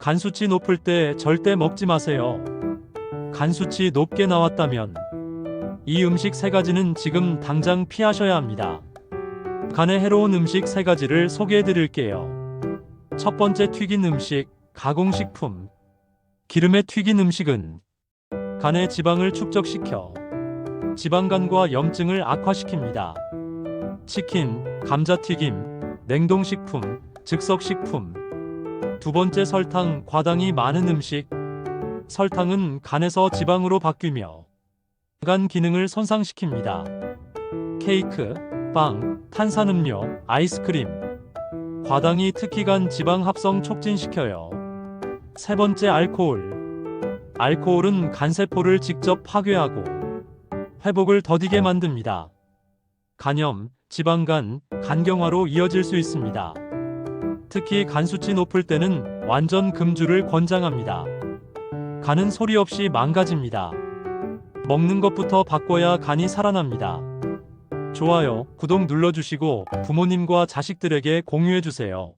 간 수치 높을 때 절대 먹지 마세요. 간 수치 높게 나왔다면 이 음식 세 가지는 지금 당장 피하셔야 합니다. 간에 해로운 음식 세 가지를 소개해 드릴게요. 첫 번째 튀긴 음식, 가공식품. 기름에 튀긴 음식은 간의 지방을 축적시켜 지방간과 염증을 악화시킵니다. 치킨, 감자튀김, 냉동식품, 즉석식품. 두 번째 설탕, 과당이 많은 음식. 설탕은 간에서 지방으로 바뀌며 간 기능을 손상시킵니다. 케이크, 빵, 탄산음료, 아이스크림. 과당이 특히 간 지방 합성 촉진시켜요. 세 번째 알코올. 알코올은 간세포를 직접 파괴하고 회복을 더디게 만듭니다. 간염, 지방간, 간경화로 이어질 수 있습니다. 특히 간 수치 높을 때는 완전 금주를 권장합니다. 간은 소리 없이 망가집니다. 먹는 것부터 바꿔야 간이 살아납니다. 좋아요, 구독 눌러주시고 부모님과 자식들에게 공유해주세요.